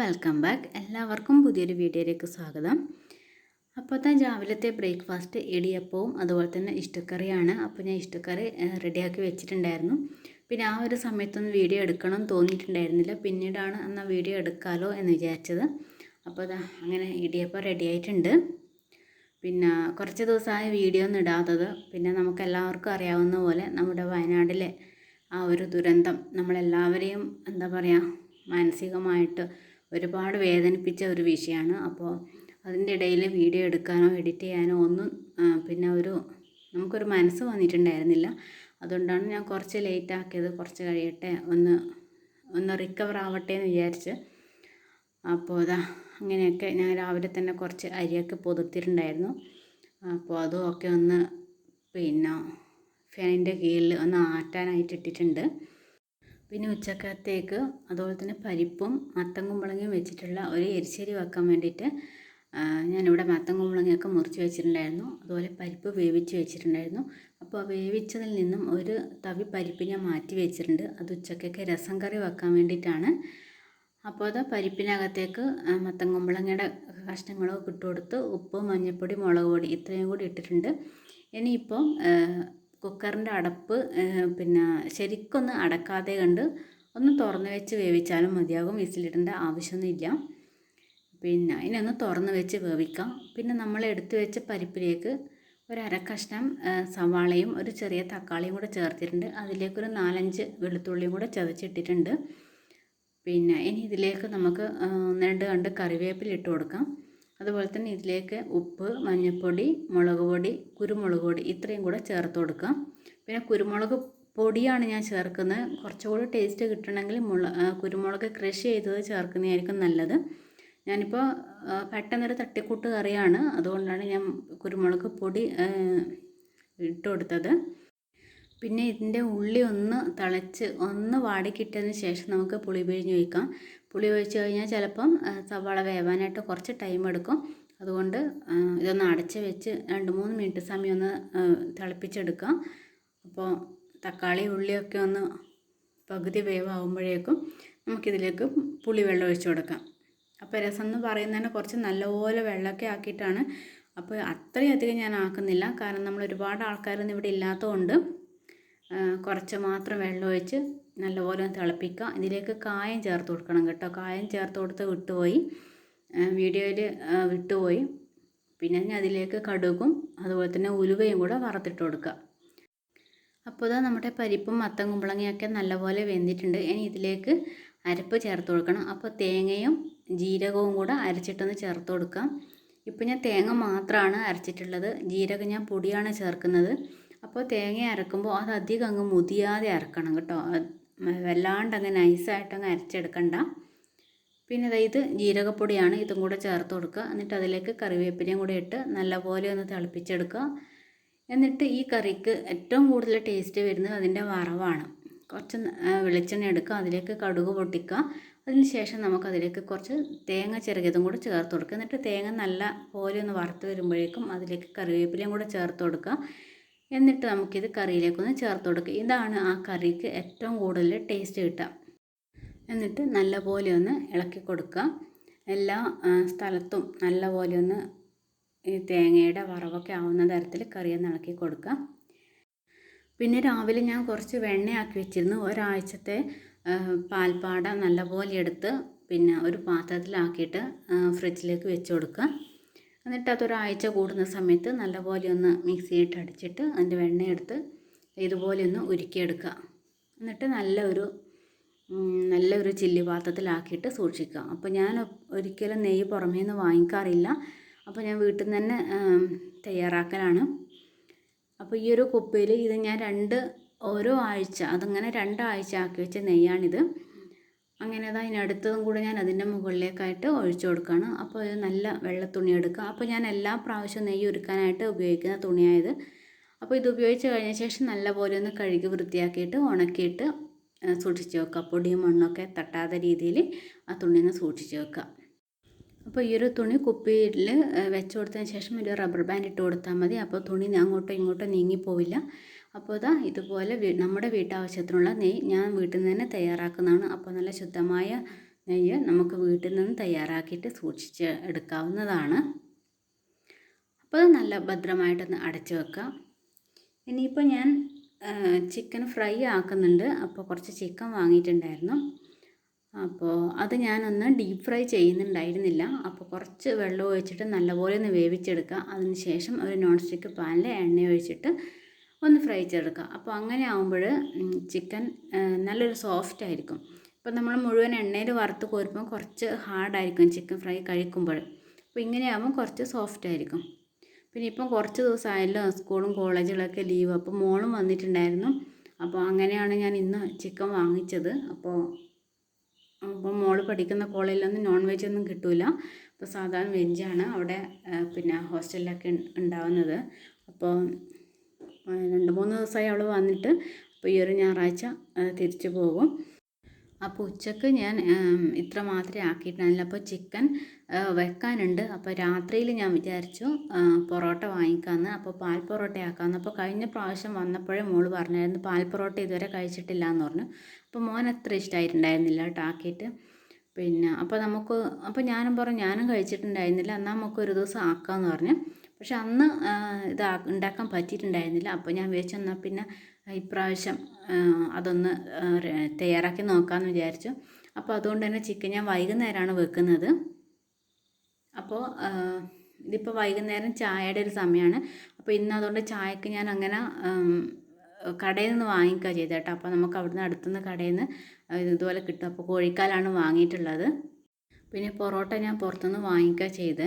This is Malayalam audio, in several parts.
വെൽക്കം ബാക്ക് എല്ലാവർക്കും പുതിയൊരു വീഡിയോയിലേക്ക് സ്വാഗതം. അപ്പോഴത്തെ രാവിലത്തെ ബ്രേക്ക്ഫാസ്റ്റ് ഇടിയപ്പവും അതുപോലെ തന്നെ ഇഷ്ടക്കറിയാണ്. അപ്പോൾ ഞാൻ ഇഷ്ടക്കറി റെഡിയാക്കി വെച്ചിട്ടുണ്ടായിരുന്നു. പിന്നെ ആ ഒരു സമയത്തൊന്നും വീഡിയോ എടുക്കണം തോന്നിയിട്ടുണ്ടായിരുന്നില്ല. പിന്നീടാണ് എന്നാൽ വീഡിയോ എടുക്കാമല്ലോ എന്ന് വിചാരിച്ചത്. അപ്പോൾ അങ്ങനെ ഇടിയപ്പം റെഡിയായിട്ടുണ്ട് പിന്നെ കുറച്ച് ദിവസമായി വീഡിയോ ഒന്നും ഇടാത്തത്. പിന്നെ നമുക്ക് എല്ലാവർക്കും അറിയാവുന്ന പോലെ നമ്മുടെ വയനാട്ടിലെ ആ ഒരു ദുരന്തം നമ്മളെല്ലാവരെയും എന്താ പറയുക മാനസികമായിട്ട് ഒരുപാട് വേദനിപ്പിച്ച ഒരു വിഷയമാണ്. അപ്പോൾ അതിന്റെ ഇടയിൽ വീഡിയോ എടുക്കാനോ എഡിറ്റ് ചെയ്യാനോ ഒന്നും പിന്നെ ഒരു നമുക്കൊരു മനസ്സ് വന്നിട്ടുണ്ടായിരുന്നില്ല. അതുകൊണ്ടാണ് ഞാൻ കുറച്ച് ലേറ്റ് ആക്കിയത്. കുറച്ച് കഴിയട്ടെ ഒന്ന് ഒന്ന് റിക്കവർ ആവട്ടെ എന്ന് വിചാരിച്ച്. അപ്പോൾ അതാ അങ്ങനെയൊക്കെ ഞാൻ രാവിലെ തന്നെ കുറച്ച് അരിയൊക്കെ പുതുത്തിട്ടുണ്ടായിരുന്നു അപ്പോൾ അതും ഒക്കെ ഒന്ന് പിന്നെ ഫാനിന്റെ കീഴിൽ ഒന്ന് ആറ്റാനായിട്ട് ഇട്ടിട്ടുണ്ട്. പിന്നെ ഉച്ചക്കത്തേക്ക് അതുപോലെ തന്നെ പരിപ്പും മത്തൻ കുമ്പളങ്ങയും വെച്ചിട്ടുള്ള ഒരു എരിശ്ശേരി വെക്കാൻ വേണ്ടിയിട്ട് ഞാനിവിടെ മത്തൻ കുമ്പളങ്ങയൊക്കെ മുറിച്ച് വെച്ചിട്ടുണ്ടായിരുന്നു. അതുപോലെ പരിപ്പ് വേവിച്ച് വെച്ചിട്ടുണ്ടായിരുന്നു. അപ്പോൾ വേവിച്ചതിൽ നിന്നും ഒരു തവി പരിപ്പ് ഞാൻ മാറ്റി വെച്ചിട്ടുണ്ട്. അത് ഉച്ചക്കൊക്കെ രസം കറി വെക്കാൻ വേണ്ടിയിട്ടാണ്. അപ്പോൾ അത് പരിപ്പിനകത്തേക്ക് മത്തം കുമ്പളങ്ങയുടെ കഷ്ണങ്ങളൊക്കെ ഇട്ട് കൊടുത്ത് ഉപ്പ് മഞ്ഞൾപ്പൊടി മുളക് പൊടി ഇത്രയും കൂടി ഇട്ടിട്ടുണ്ട്. ഇനിയിപ്പോൾ കുക്കറിന്റെ അടപ്പ് പിന്നെ ശരിക്കൊന്ന് അടക്കാതെ കണ്ട് ഒന്ന് തുറന്ന് വെച്ച് വേവിച്ചാലും മതിയാകും. വിസിലിടേണ്ട ആവശ്യമൊന്നുമില്ല. പിന്നെ അതിനൊന്ന് തുറന്ന് വെച്ച് വേവിക്കാം. പിന്നെ നമ്മൾ എടുത്തു വെച്ച പരിപ്പിലേക്ക് ഒരു അര കഷ്ണം സവാളയും ഒരു ചെറിയ തക്കാളിയും കൂടെ ചേർത്തിട്ടുണ്ട്. അതിലേക്കൊരു നാലഞ്ച് വെളുത്തുള്ളിയും കൂടെ ചതച്ചിട്ടിട്ടുണ്ട്. പിന്നെ ഇനി ഇതിലേക്ക് നമുക്ക് ഒന്ന് രണ്ട് കണ്ട് കറിവേപ്പില ഇട്ട് കൊടുക്കാം. അതുപോലെ തന്നെ ഇതിലേക്ക് ഉപ്പ് മഞ്ഞൾപ്പൊടി മുളക് പൊടി കുരുമുളക് പൊടി ഇത്രയും കൂടെ ചേർത്ത് കൊടുക്കാം. പിന്നെ കുരുമുളക് പൊടിയാണ് ഞാൻ ചേർക്കുന്നത്. കുറച്ചുകൂടി ടേസ്റ്റ് കിട്ടണമെങ്കിൽ മുള കുരുമുളക് ക്രഷ് ചെയ്തത് ചേർക്കുന്നതായിരിക്കും നല്ലത്. ഞാനിപ്പോൾ പെട്ടെന്നൊരു തട്ടിക്കൂട്ട് കറിയാണ്. അതുകൊണ്ടാണ് ഞാൻ കുരുമുളക് പൊടി ഇട്ട് കൊടുത്തത്. പിന്നെ ഇതിന്റെ ഉള്ളി ഒന്ന് തിളച്ച് ഒന്ന് വാടിക്കിട്ടതിന് ശേഷം നമുക്ക് പുളി പിഴിഞ്ഞ് വയ്ക്കാം പുളി ഒഴിച്ച് കഴിഞ്ഞാൽ ചിലപ്പം സവാള വേവാനായിട്ട് കുറച്ച് ടൈം എടുക്കും. അതുകൊണ്ട് ഇതൊന്ന് അടച്ച് വെച്ച് രണ്ട് മൂന്ന് മിനിറ്റ് സമയം ഒന്ന് തിളപ്പിച്ചെടുക്കാം. അപ്പോൾ തക്കാളി ഉള്ളിയൊക്കെ ഒന്ന് പകുതി വേവാകുമ്പോഴേക്കും നമുക്കിതിലേക്ക് പുളി വെള്ളം ഒഴിച്ച് കൊടുക്കാം. അപ്പോൾ രസം എന്ന് പറയുന്നതിന് കുറച്ച് നല്ലപോലെ വെള്ളമൊക്കെ ആക്കിയിട്ടാണ്. അപ്പോൾ അത്രയധികം ഞാൻ ആക്കുന്നില്ല. കാരണം നമ്മൾ ഒരുപാട് ആൾക്കാരൊന്നും ഇവിടെ ഇല്ലാത്തതുകൊണ്ട് കുറച്ച് മാത്രം വെള്ളം ഒഴിച്ച് നല്ലപോലെ തിളപ്പിക്കുക. ഇതിലേക്ക് കായം ചേർത്ത് കൊടുക്കണം കേട്ടോ. കായം ചേർത്ത് കൊടുത്ത് വിട്ടുപോയി. വീഡിയോയിൽ വിട്ടുപോയി. പിന്നെ ഞാൻ അതിലേക്ക് കടുകും അതുപോലെ തന്നെ ഉലുവയും കൂടെ വറുത്തിട്ട് കൊടുക്കുക. അപ്പോൾ ഇതാ നമ്മുടെ പരിപ്പും മത്തൻ കുമ്പളങ്ങയൊക്കെ നല്ലപോലെ വെന്തിട്ടുണ്ട്. ഇനി ഇതിലേക്ക് അരപ്പ് ചേർത്ത് കൊടുക്കണം. അപ്പോൾ തേങ്ങയും ജീരകവും കൂടെ അരച്ചിട്ടൊന്ന് ചേർത്ത് കൊടുക്കാം. ഇപ്പോൾ ഞാൻ തേങ്ങ മാത്രമാണ് അരച്ചിട്ടുള്ളത്. ജീരകം ഞാൻ പൊടിയാണ് ചേർക്കുന്നത്. അപ്പോൾ തേങ്ങ അരക്കുമ്പോൾ അത് അധികം അങ്ങ് മുതിയാതെ അരക്കണം കേട്ടോ. വല്ലാണ്ട് അങ്ങ് നൈസായിട്ട് അങ്ങ് അരച്ചെടുക്കണ്ട. പിന്നെ ദാ ഇത് ജീരകപ്പൊടിയാണ് ഇതും കൂടെ ചേർത്ത് കൊടുക്കുക. എന്നിട്ട് അതിലേക്ക് കറിവേപ്പിലയും കൂടെ ഇട്ട് നല്ലപോലെ ഒന്ന് തിളപ്പിച്ചെടുക്കുക. എന്നിട്ട് ഈ കറിക്ക് ഏറ്റവും കൂടുതൽ ടേസ്റ്റ് വരുന്നത് അതിന്റെ വറവാണ്. കുറച്ച് വെളിച്ചെണ്ണ എടുക്കുക അതിലേക്ക് കടുക് പൊട്ടിക്കുക. അതിന് ശേഷം നമുക്ക് അതിലേക്ക് കുറച്ച് തേങ്ങ ചെറുകിയതും കൂടെ ചേർത്ത് കൊടുക്കുക. എന്നിട്ട് തേങ്ങ നല്ല പോലെ ഒന്ന് വറുത്ത് വരുമ്പോഴേക്കും അതിലേക്ക് കറിവേപ്പിലയും കൂടെ ചേർത്ത് കൊടുക്കുക. എന്നിട്ട് നമുക്കിത് കറിയിലേക്കൊന്ന് ചേർത്ത് കൊടുക്കുക. ഇതാണ് ആ കറിക്ക് ഏറ്റവും കൂടുതൽ ടേസ്റ്റ് കിട്ടുക. എന്നിട്ട് നല്ലപോലെ ഒന്ന് ഇളക്കി കൊടുക്കുക. എല്ലാ സ്ഥലത്തും നല്ലപോലെ ഒന്ന് ഈ തേങ്ങയുടെ വറവൊക്കെ ആവുന്ന തരത്തിൽ കറി ഒന്ന് ഇളക്കി കൊടുക്കുക. പിന്നെ രാവിലെ ഞാൻ കുറച്ച് വെണ്ണയാക്കി വെച്ചിരുന്നു. ഒരാഴ്ചത്തെ പാൽപ്പാട നല്ലപോലെ എടുത്ത് പിന്നെ ഒരു പാത്രത്തിലാക്കിയിട്ട് ഫ്രിഡ്ജിലേക്ക് വെച്ച് കൊടുക്കുക. എന്നിട്ട് അതൊരാഴ്ച കൂടുന്ന സമയത്ത് നല്ലപോലെ ഒന്ന് മിക്സിയിട്ട് അടിച്ചിട്ട് അതിന്റെ വെണ്ണയെടുത്ത് ഇതുപോലെ ഒന്ന് ഉരുക്കിയെടുക്കുക. എന്നിട്ട് നല്ലൊരു നല്ലൊരു ചില്ലി പാത്രത്തിലാക്കിയിട്ട് സൂക്ഷിക്കുക. അപ്പോൾ ഞാൻ ഒരിക്കലും നെയ്യ് പുറമേ നിന്ന് വാങ്ങിക്കാറില്ല. അപ്പോൾ ഞാൻ വീട്ടിൽ നിന്ന് തന്നെ തയ്യാറാക്കലാണ്. അപ്പോൾ ഈ ഒരു കുപ്പിയിൽ ഇത് ഞാൻ രണ്ട് ഓരോ ആഴ്ച അതങ്ങനെ രണ്ടാഴ്ച ആക്കി വെച്ച നെയ്യാണിത്. അങ്ങനെ അതാ ഇതിനടുത്തതും കൂടെ ഞാൻ അതിന്റെ മുകളിലേക്കായിട്ട് ഒഴിച്ചു കൊടുക്കുകയാണ് അപ്പോൾ ഒരു നല്ല വെള്ള തുണി എടുക്കുക. അപ്പോൾ ഞാൻ എല്ലാ പ്രാവശ്യവും നെയ്യ് ഒരുക്കാനായിട്ട് ഉപയോഗിക്കുന്ന തുണിയായത്. അപ്പോൾ ഇത് ഉപയോഗിച്ച് കഴിഞ്ഞ ശേഷം നല്ലപോലെ ഒന്ന് കഴുകി വൃത്തിയാക്കിയിട്ട് ഉണക്കിയിട്ട് സൂക്ഷിച്ച് വെക്കുക. പൊടിയും മണ്ണൊക്കെ തട്ടാത്ത രീതിയിൽ ആ തുണിന്ന് സൂക്ഷിച്ച് വെക്കുക. അപ്പോൾ ഈ ഒരു തുണി കുപ്പിയിൽ വെച്ച് കൊടുത്തതിന് ശേഷം ഒരു റബ്ബർ ബാൻഡ് ഇട്ട് കൊടുത്താൽ മതി. അപ്പോൾ തുണി അങ്ങോട്ടോ ഇങ്ങോട്ടോ നീങ്ങിപ്പോവില്ല. അപ്പോൾ ഇതാ ഇതുപോലെ നമ്മുടെ വീട്ടാവശ്യത്തിനുള്ള നെയ്യ് ഞാൻ വീട്ടിൽ നിന്ന് തന്നെ തയ്യാറാക്കുന്നതാണ്. അപ്പോൾ നല്ല ശുദ്ധമായ നെയ്യ് നമുക്ക് വീട്ടിൽ നിന്ന് തയ്യാറാക്കിയിട്ട് സൂക്ഷിച്ച് എടുക്കാവുന്നതാണ്. അപ്പോൾ നല്ല ഭദ്രമായിട്ടൊന്ന് അടച്ചു വെക്കാം. ഇനിയിപ്പോൾ ഞാൻ ചിക്കൻ ഫ്രൈ ആക്കുന്നുണ്ട്. അപ്പോൾ കുറച്ച് ചിക്കൻ വാങ്ങിയിട്ടുണ്ടായിരുന്നു. അപ്പോൾ അത് ഞാനൊന്ന് ഡീപ്പ് ഫ്രൈ ചെയ്യുന്നുണ്ടായിരുന്നില്ല. അപ്പോൾ കുറച്ച് വെള്ളം ഒഴിച്ചിട്ട് നല്ലപോലെ ഒന്ന് വേവിച്ചെടുക്കുക അതിന് ശേഷം ഒരു നോൺ സ്റ്റിക്ക് പാനിൽ എണ്ണ ഒഴിച്ചിട്ട് ഫ്രൈ ചെയ്തെടുക്കുക അപ്പോൾ അങ്ങനെ ആകുമ്പോൾ ചിക്കൻ നല്ലൊരു സോഫ്റ്റ് ആയിരിക്കും. ഇപ്പം നമ്മൾ മുഴുവൻ എണ്ണയിൽ വറുത്ത് കോരുമ്പോൾ കുറച്ച് ഹാർഡായിരിക്കും ചിക്കൻ ഫ്രൈ കഴിക്കുമ്പോൾ. അപ്പോൾ ഇങ്ങനെയാകുമ്പോൾ കുറച്ച് സോഫ്റ്റ് ആയിരിക്കും. പിന്നെ ഇപ്പം കുറച്ച് ദിവസമായല്ലോ സ്കൂളും കോളേജുകളൊക്കെ ലീവ്. അപ്പോൾ മോളും വന്നിട്ടുണ്ടായിരുന്നു. അപ്പോൾ അങ്ങനെയാണ് ഞാൻ ഇന്ന് ചിക്കൻ വാങ്ങിച്ചത്. അപ്പോൾ അപ്പോൾ മോൾ പഠിക്കുന്ന കോളേജിലൊന്നും നോൺ വെജ് ഒന്നും കിട്ടില്ല അപ്പോൾ സാധാരണ വെജാണ് അവിടെ പിന്നെ ഹോസ്റ്റലിലൊക്കെ ഉണ്ടാവുന്നത്. അപ്പോൾ രണ്ട് മൂന്ന് ദിവസമായി അവൾ വന്നിട്ട് അപ്പോൾ ഈ ഒരു ഞായറാഴ്ച തിരിച്ചു പോകും. അപ്പോൾ ഉച്ചയ്ക്ക് ഞാൻ ഇത്ര മാത്രമേ ആക്കിയിട്ടുണ്ടായിരുന്നില്ല അപ്പോൾ ചിക്കൻ വെക്കാനുണ്ട്. അപ്പോൾ രാത്രിയിൽ ഞാൻ വിചാരിച്ചു പൊറോട്ട വാങ്ങിക്കാമെന്ന് അപ്പോൾ പാൽ പൊറോട്ട ആക്കാമെന്ന് അപ്പോൾ കഴിഞ്ഞ പ്രാവശ്യം വന്നപ്പോഴേ മോൾ പറഞ്ഞായിരുന്നു പാൽ പൊറോട്ട ഇതുവരെ കഴിച്ചിട്ടില്ല എന്ന് പറഞ്ഞു. അപ്പോൾ മോൻ അത്ര ഇഷ്ടമായിട്ടുണ്ടായിരുന്നില്ല കേട്ടോ ആക്കിയിട്ട്. പിന്നെ അപ്പോൾ നമുക്ക് അപ്പോൾ ഞാനും പറഞ്ഞു ഞാനും കഴിച്ചിട്ടുണ്ടായിരുന്നില്ല. എന്നാൽ നമുക്ക് ഒരു ദിവസം ആക്കാമെന്ന് പറഞ്ഞു. പക്ഷെ അന്ന് ഇത് ഉണ്ടാക്കാൻ പറ്റിയിട്ടുണ്ടായിരുന്നില്ല. അപ്പോൾ ഞാൻ വിചാരിച്ചു എന്നാൽ പിന്നെ ഇപ്രാവശ്യം അതൊന്ന് തയ്യാറാക്കി നോക്കാമെന്ന് വിചാരിച്ചു. അപ്പോൾ അതുകൊണ്ട് തന്നെ ചിക്കൻ ഞാൻ വൈകുന്നേരമാണ് വെക്കുന്നത്. അപ്പോൾ ഇതിപ്പോൾ വൈകുന്നേരം ചായയുടെ ഒരു സമയമാണ്. അപ്പോൾ ഇന്ന് അതുകൊണ്ട് ചായക്ക് ഞാൻ അങ്ങനെ കടയിൽ നിന്ന് വാങ്ങിക്കുക ചെയ്തത് കേട്ടോ. അപ്പോൾ നമുക്ക് അവിടുന്ന് അടുത്തുനിന്ന് കടയിൽ നിന്ന് ഇതുപോലെ കിട്ടും. അപ്പോൾ കോഴിക്കാലാണ് വാങ്ങിയിട്ടുള്ളത്. പിന്നെ പൊറോട്ട ഞാൻ പുറത്തുനിന്ന് വാങ്ങിക്കുക ചെയ്ത്.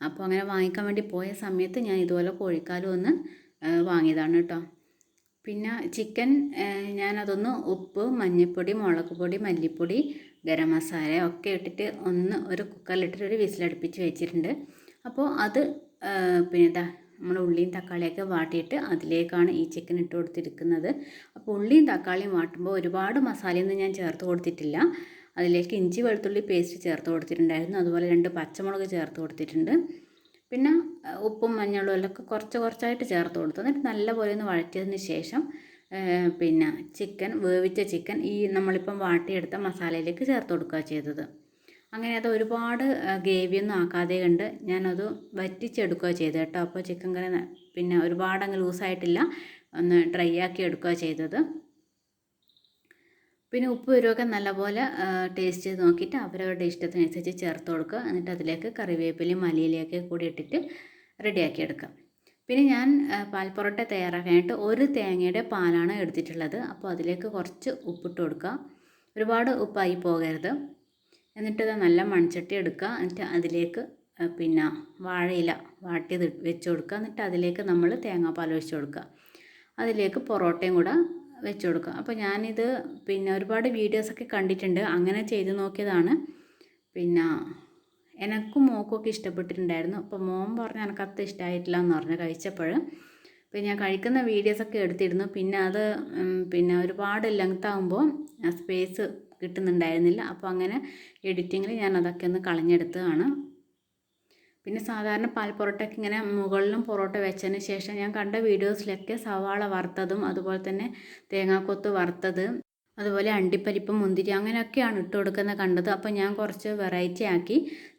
അപ്പോൾ അങ്ങനെ വാങ്ങിക്കാൻ വേണ്ടി പോയ സമയത്ത് ഞാൻ ഇതുപോലെ കോഴിക്കാലും ഒന്ന് വാങ്ങിയതാണ് കേട്ടോ. പിന്നെ ചിക്കൻ ഞാനതൊന്ന് ഉപ്പ് മഞ്ഞൾപ്പൊടി മുളക് പൊടി മല്ലിപ്പൊടി ഗരം മസാല ഒക്കെ ഇട്ടിട്ട് ഒന്ന് ഒരു കുക്കറിലിട്ടിട്ട് ഒരു വിസിലടുപ്പിച്ച് വെച്ചിട്ടുണ്ട്. അപ്പോൾ അത് പിന്നെ ഇതാ നമ്മൾ ഉള്ളിയും തക്കാളിയൊക്കെ വാട്ടിയിട്ട് അതിലേക്കാണ് ഈ ചിക്കൻ ഇട്ട് കൊടുത്തിരിക്കുന്നത്. അപ്പോൾ ഉള്ളിയും തക്കാളിയും വാട്ടുമ്പോൾ ഒരുപാട് മസാലയൊന്നും ഞാൻ ചേർത്ത് കൊടുത്തിട്ടില്ല. അതിലേക്ക് ഇഞ്ചി വെളുത്തുള്ളി പേസ്റ്റ് ചേർത്ത് കൊടുത്തിട്ടുണ്ടായിരുന്നു. അതുപോലെ രണ്ട് പച്ചമുളക് ചേർത്ത് കൊടുത്തിട്ടുണ്ട്. പിന്നെ ഉപ്പും മഞ്ഞളും എല്ലാം കുറച്ച് കുറച്ചായിട്ട് ചേർത്ത് കൊടുത്തു. എന്നിട്ട് നല്ലപോലെ ഒന്ന് വഴറ്റിയതിന് ശേഷം പിന്നെ ചിക്കൻ വേവിച്ച ചിക്കൻ ഈ നമ്മളിപ്പം വാട്ടിയെടുത്ത മസാലയിലേക്ക് ചേർത്ത് കൊടുക്കുക ചെയ്തത്. അങ്ങനെ അത് ഒരുപാട് ഗ്രേവിയൊന്നും ആക്കാതെ കണ്ട് ഞാനത് വറ്റിച്ചെടുക്കുക ചെയ്തത് കേട്ടോ. അപ്പോൾ ചിക്കൻ കറി പിന്നെ ഒരുപാട് അങ്ങ് ലൂസായിട്ടില്ല. ഒന്ന് ഡ്രൈ ആക്കി എടുക്കുക ചെയ്തത്. പിന്നെ ഉപ്പ് വരുമൊക്കെ നല്ലപോലെ ടേസ്റ്റ് ചെയ്ത് നോക്കിയിട്ട് അവരവരുടെ ഇഷ്ടത്തിനനുസരിച്ച് ചേർത്ത് കൊടുക്കുക. എന്നിട്ട് അതിലേക്ക് കറിവേപ്പിലയും മല്ലിയിലയൊക്കെ കൂടി ഇട്ടിട്ട് റെഡിയാക്കി എടുക്കാം പിന്നെ ഞാൻ പാൽപ്പൊറോട്ട തയ്യാറാക്കാനായിട്ട് ഒരു തേങ്ങയുടെ പാലാണ് എടുത്തിട്ടുള്ളത്. അപ്പോൾ അതിലേക്ക് കുറച്ച് ഉപ്പിട്ട് കൊടുക്കുക. ഒരുപാട് ഉപ്പായി പോകരുത്. എന്നിട്ട് നല്ല മൺചട്ടി എടുക്കുക. എന്നിട്ട് അതിലേക്ക് പിന്നെ വാഴയില വാട്ടിയത് വെച്ച് കൊടുക്കുക. എന്നിട്ട് അതിലേക്ക് നമ്മൾ തേങ്ങാപ്പാൽ ഒഴിച്ച് കൊടുക്കുക. അതിലേക്ക് പൊറോട്ടയും കൂടെ വെച്ച് കൊടുക്കുക. അപ്പോൾ ഞാനിത് പിന്നെ ഒരുപാട് വീഡിയോസൊക്കെ കണ്ടിട്ടുണ്ട്. അങ്ങനെ ചെയ്ത് നോക്കിയതാണ്. പിന്നെ എനക്കും മോക്കൊക്കെ ഇഷ്ടപ്പെട്ടിട്ടുണ്ടായിരുന്നു. അപ്പോൾ മോൻ പറഞ്ഞ എനിക്ക് അത്ര ഇഷ്ടമായിട്ടില്ല എന്ന് പറഞ്ഞു കഴിച്ചപ്പോൾ. പിന്നെ ഞാൻ കഴിക്കുന്ന വീഡിയോസൊക്കെ എടുത്തിരുന്നു. പിന്നെ അത് പിന്നെ ഒരുപാട് ലെങ്ത് ആകുമ്പോൾ സ്പേസ് കിട്ടുന്നുണ്ടായിരുന്നില്ല. അപ്പോൾ അങ്ങനെ എഡിറ്റിങ്ങിൽ ഞാൻ അതൊക്കെ ഒന്ന് കളഞ്ഞെടുത്തതാണ്. പിന്നെ സാധാരണ പാൽ പൊറോട്ടയ്ക്ക് ഇങ്ങനെ മുകളിലും പൊറോട്ട വെച്ചതിന് ശേഷം ഞാൻ കണ്ട വീഡിയോസിലൊക്കെ സവാള വറുത്തതും അതുപോലെ തന്നെ തേങ്ങാക്കൊത്ത് വറുത്തത് അതുപോലെ അണ്ടിപ്പരിപ്പ് മുന്തിരി അങ്ങനെയൊക്കെയാണ് ഇട്ട് കൊടുക്കുന്നത് കണ്ടത്. അപ്പോൾ ഞാൻ കുറച്ച് വെറൈറ്റി ആക്കി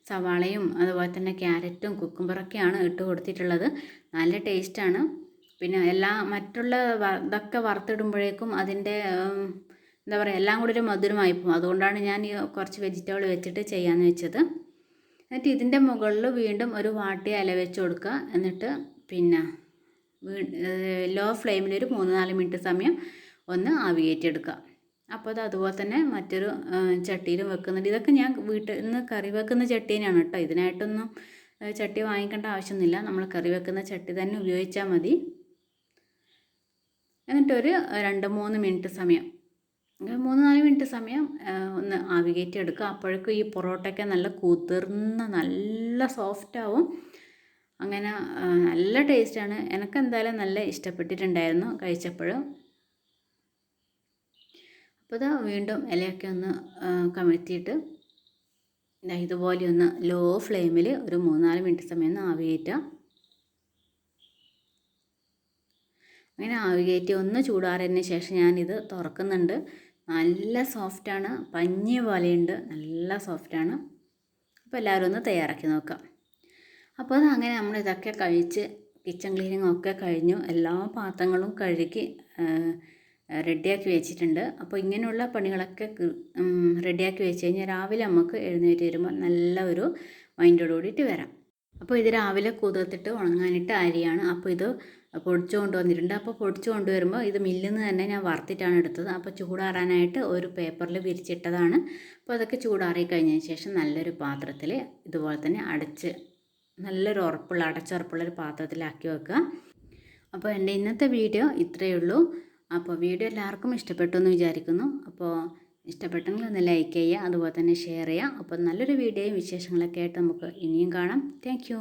സവാളയും അതുപോലെ തന്നെ ക്യാരറ്റും കുക്കുംബറൊക്കെയാണ് ഇട്ട് കൊടുത്തിട്ടുള്ളത്. നല്ല ടേസ്റ്റാണ് പിന്നെ എല്ലാ മറ്റുള്ള ഇതൊക്കെ വറുത്തിടുമ്പോഴേക്കും അതിന്റെ എന്താ പറയുക എല്ലാം കൂടി ഒരു മധുരമായി പോകും അതുകൊണ്ടാണ് ഞാൻ കുറച്ച് വെജിറ്റബിൾ വെച്ചിട്ട് ചെയ്യാമെന്ന് വെച്ചത്. എന്നിട്ട് ഇതിന്റെ മുകളിൽ വീണ്ടും ഒരു വാട്ടി ഇല വെച്ച് കൊടുക്കുക. എന്നിട്ട് പിന്നെ ലോ ഫ്ലെയിമിൽ ഒരു മൂന്ന് നാല് മിനിറ്റ് സമയം ഒന്ന് ആവിയേറ്റെടുക്കുക അപ്പോൾ അത് അതുപോലെ തന്നെ മറ്റൊരു ചട്ടിയിലും വെക്കുന്നുണ്ട്. ഇതൊക്കെ ഞാൻ വീട്ടിൽ നിന്ന് കറി വെക്കുന്ന ചട്ടി തന്നെയാണ് കേട്ടോ. ഇതിനായിട്ടൊന്നും ചട്ടി വാങ്ങിക്കേണ്ട ആവശ്യമൊന്നുമില്ല. നമ്മൾ കറി വെക്കുന്ന ചട്ടി തന്നെ ഉപയോഗിച്ചാൽ മതി. എന്നിട്ടൊരു രണ്ട് മൂന്ന് മിനിറ്റ് സമയം മൂന്ന് നാല് മിനിറ്റ് സമയം ഒന്ന് ആവി എടുക്കുക. അപ്പോഴേക്കും ഈ പൊറോട്ടയ്ക്ക് നല്ല കുതിർന്ന നല്ല സോഫ്റ്റ് ആവും. അങ്ങനെ നല്ല ടേസ്റ്റാണ് എനിക്ക് എന്തായാലും നല്ല ഇഷ്ടപ്പെട്ടിട്ടുണ്ടായിരുന്നു കഴിച്ചപ്പോൾ അപ്പോൾ ഇതാ വീണ്ടും ഇലയൊക്കെ ഒന്ന് കമഴ്ത്തിയിട്ട് ഇതുപോലെ ഒന്ന് ലോ ഫ്ലെയിമിൽ ഒരു മൂന്നാൽ മിനിറ്റ് സമയം ഒന്ന് ആവി അങ്ങനെ ആവി കയറ്റി ഒന്ന് ചൂടാറിയതിന് ശേഷം ഞാനിത് തുറക്കുന്നുണ്ട്. നല്ല സോഫ്റ്റാണ് പഞ്ഞി പോലെയുണ്ട് നല്ല സോഫ്റ്റാണ്. അപ്പോൾ എല്ലാവരും ഒന്ന് തയ്യാറാക്കി നോക്കാം അപ്പോൾ അങ്ങനെ നമ്മൾ ഇതൊക്കെ കഴിച്ച് കിച്ചൺ ക്ലീനിങ് ഒക്കെ കഴിഞ്ഞു. എല്ലാ പാത്രങ്ങളും കഴുകി റെഡിയാക്കി വെച്ചിട്ടുണ്ട്. അപ്പോൾ ഇങ്ങനെയുള്ള പണികളൊക്കെ റെഡിയാക്കി വെച്ച് കഴിഞ്ഞാൽ രാവിലെ നമുക്ക് എഴുന്നേറ്റ് വരുമ്പോൾ നല്ല ഒരു മൈൻഡോട് കൂടിയിട്ട് വരാം. അപ്പോൾ ഇത് രാവിലെ കുതിർത്തിട്ട് ഉണങ്ങാനിട്ട് അരിയാണ്. അപ്പോൾ ഇത് പൊടിച്ചു കൊണ്ടുവന്നിട്ടുണ്ട്. അപ്പോൾ പൊടിച്ചു കൊണ്ടുവരുമ്പോൾ ഇത് മില്ലിൽ നിന്ന് തന്നെ ഞാൻ വറുത്തിട്ടാണ് എടുത്തത്. അപ്പോൾ ചൂടാറാനായിട്ട് ഒരു പേപ്പറിൽ വിരിച്ചിട്ടതാണ്. അപ്പോൾ അതൊക്കെ ചൂടാറി കഴിഞ്ഞതിന് ശേഷം നല്ലൊരു പാത്രത്തിൽ ഇതുപോലെ തന്നെ അടച്ച് നല്ലൊരു ഉറപ്പുള്ള അടച്ചുറപ്പുള്ളൊരു പാത്രത്തിലാക്കി വെക്കുക. അപ്പോൾ എന്റെ ഇന്നത്തെ വീഡിയോ ഇത്രയേ ഉള്ളൂ. അപ്പോൾ വീഡിയോ എല്ലാവർക്കും ഇഷ്ടപ്പെട്ടു എന്ന് വിചാരിക്കുന്നു. അപ്പോൾ ഇഷ്ടപ്പെട്ടെങ്കിൽ ഒന്ന് ലൈക്ക് ചെയ്യുക അതുപോലെ തന്നെ ഷെയർ ചെയ്യുക. അപ്പോൾ നല്ലൊരു വീഡിയോയും വിശേഷങ്ങളൊക്കെ ആയിട്ട് നമുക്ക് ഇനിയും കാണാം. താങ്ക്